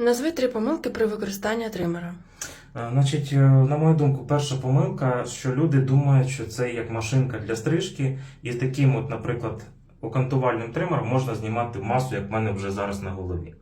Назви три помилки при використанні тримера. Е, Значить, е, на мою думку, перша помилка, що люди думають, що це як машинка для стрижки, і таким, от, наприклад, окантувальним тримером можна знімати масу, як в мене вже зараз на голові.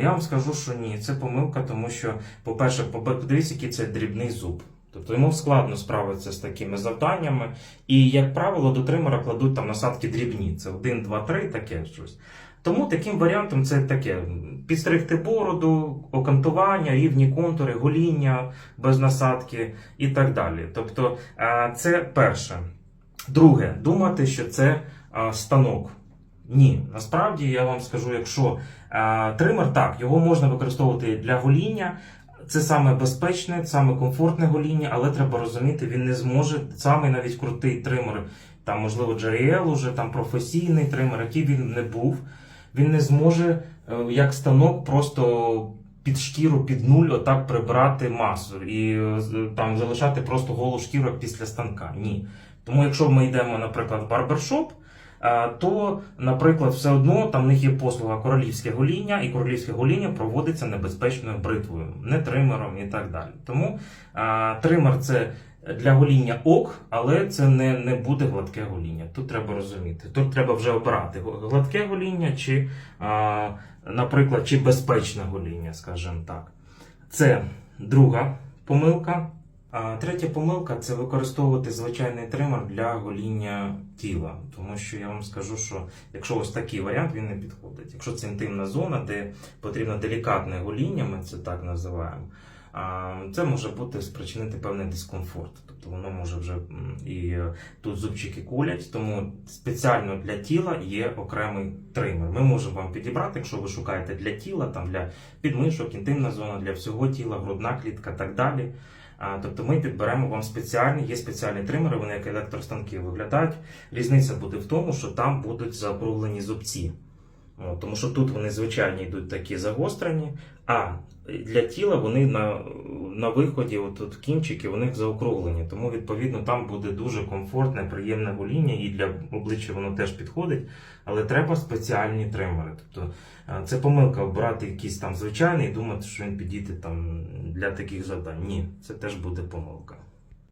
Я вам скажу, що ні, це помилка, тому що, по-перше, подивіться, який це дрібний зуб. Тобто йому складно справитися з такими завданнями. І, як правило, до тримера кладуть там насадки дрібні. Це 1, 2, 3, таке щось. Тому таким варіантом це таке: підстригти бороду, окантування, рівні контури, гоління без насадки і так далі. Тобто, е, це перше. Друге, думати, що це е, станок. Ні, насправді я вам скажу, якщо е, тример так, його можна використовувати для гоління. Це саме безпечне, саме комфортне гоління, але треба розуміти, він не зможе саме навіть крутий тример, там можливо JL, уже там професійний тример, який він не був, він не зможе е, як станок просто під шкіру, під нуль отак прибрати масу і е, там залишати просто голу шкіру після станка. Ні. Тому якщо ми йдемо, наприклад, в барбершоп, е, то, наприклад, все одно там в них є послуга королівське гоління, і королівське гоління проводиться небезпечною бритвою, не тримером і так далі. Тому е, тример це для гоління ок, але це не, не буде гладке гоління. Тут треба розуміти. Тут треба вже обирати гладке гоління чи, а, наприклад, чи безпечне гоління, скажімо так. Це друга помилка. Третя помилка це використовувати звичайний тример для гоління тіла. Тому що я вам скажу, що якщо ось такий варіант, він не підходить. Якщо це інтимна зона, де потрібно делікатне гоління, ми це так називаємо. Це може бути спричинити певний дискомфорт. Тобто воно може вже і тут зубчики кулять, тому спеціально для тіла є окремий тример. Ми можемо вам підібрати, якщо ви шукаєте для тіла, там для підмишок, інтимна зона, для всього тіла, грудна клітка так далі. Тобто ми підберемо вам спеціальні, є спеціальні тримери, вони як електростанки виглядають. Різниця буде в тому, що там будуть заокруглені зубці. От, тому що тут вони звичайні йдуть такі загострені, а для тіла вони на, на виході, от тут кінчики, у них заокруглені. Тому, відповідно, там буде дуже комфортне, приємне гоління, і для обличчя воно теж підходить, але треба спеціальні тримери. Тобто е, це помилка обрати якийсь там звичайний і думати, що він підійде там для таких завдань. Ні, це теж буде помилка.